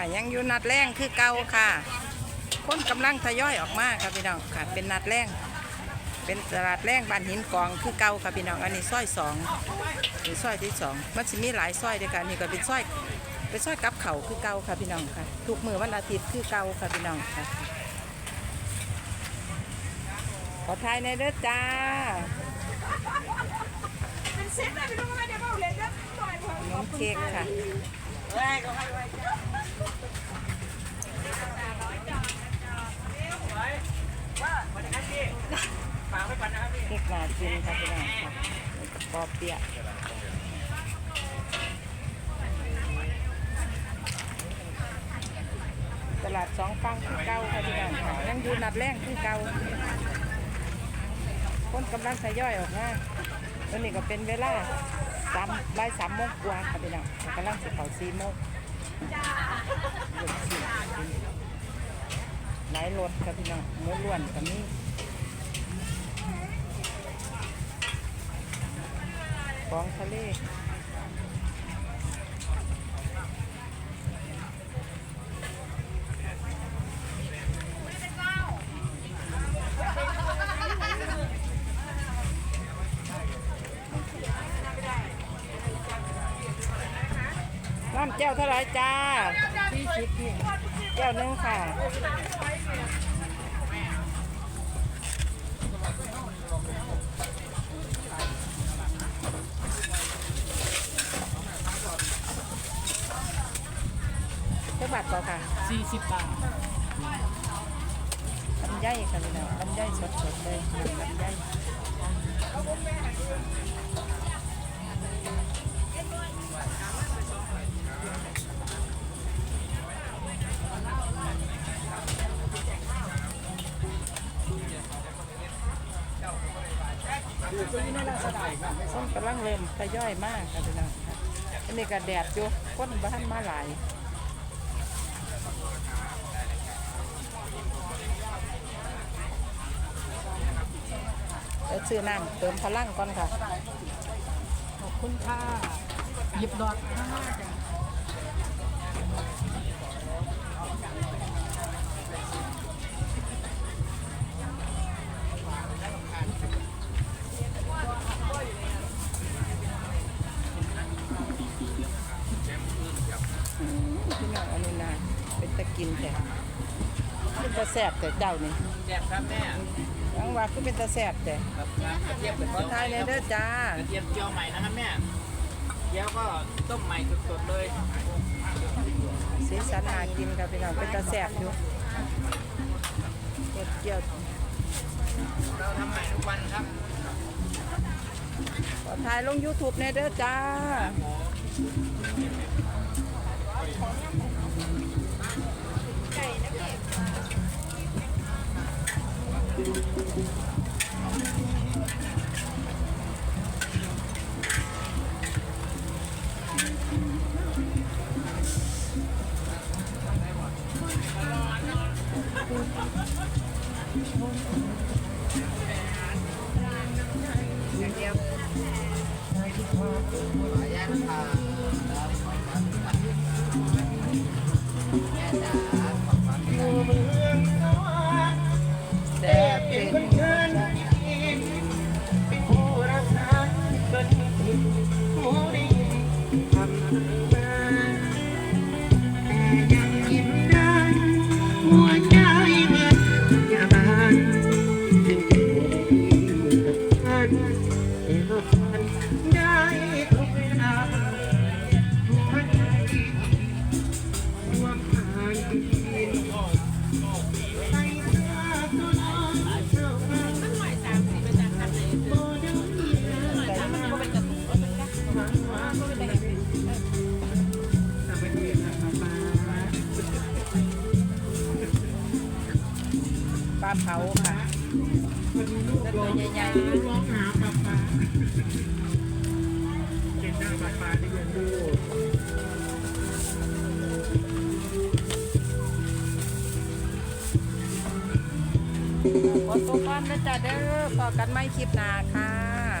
ค่ะยังอยู่นัดแรงคือเก่าค่ะ คนกำลังทยอยออกมาค่ะพี่น้องค่ะ เป็นนัดแรงเป็นตลาดแรงบ้านหินกองคือเก่าค่ะพี่น้องอันนี้ซอยสองนี่ซอยที่สองมันจะมีหลายซอยด้วยกันนี่ก็เป็นซอยเป็นซอยกับเขาวคือเก่าค่ะพี่น้องค่ะ ทุกมือวันอาทิตย์คือเก่าค่ะพี่น้องค่ะขอทายในอยเด้อจ้าเป็นเซ็ตเลยไม่รู้ว่าเดี๋ยวเอาเลยนะหน่อยพอน้องเค้กค่ะ ฝากไว้ก่อนนะครับพี่เค้กนาจินค่ะพี่น้องค่ะปอเปียะตลาดสองฟังคือเก่าค่ะพี่น้องค่ะยังอยู่นัดแรงคือเก่าคนกำลังทยอยออกมาตอนนี้ก็เป็นเวลาสามบ่ายสามโมงกว่าค่ะพี่น้องกำลังสิเข้าสี่โมง หลายรถครับพี่น้องหมูล้วนกับนี้ของทะเล น้ำเจ้าเท่าไหรจ้าที่ชิดนี่เจ้าหนึงค่ะเท่าบาทก่อค่ะสี่สิบบาทลำไยค่ะพี่น้องลำไยสดๆเลยลำไย ส้มกำลังเริ่มทยอยมากค่ะพี่น้องค่ะอันนี้ก็แดดอยู่คนบ้านมาหลายเดี๋ยวซื้อน้ำเติมพลังก่อนค่ะ ขอบคุณค่ะ ยิบดอกห้าพี่น้องอันนี้นะเป็นตะกินแต่เป็นตะแสบแต่เจ้านี่แซ่บครับแม่ยังว่าคือเป็นตะแสบแต่ครับกระเทียมเป็นขอทายเลยเด้อจ้ากระเทียมเจียวใหม่นะครับแม่ เจียวก็ต้มใหม่สดๆเลยสีสันหากินค่ะพี่น้องเป็นตะแสบอยู่เก็บเกี่ยวเราทำใหม่ทุกวันครับขอทายลง YouTube ในเด้อจ้า เดียวแต่ ปลาเผาค่ะตัวใหญ่ร้ ขอตัวก่อนนะจ๊ะเด้อพอกันไม่คลิปหน้าค่ะ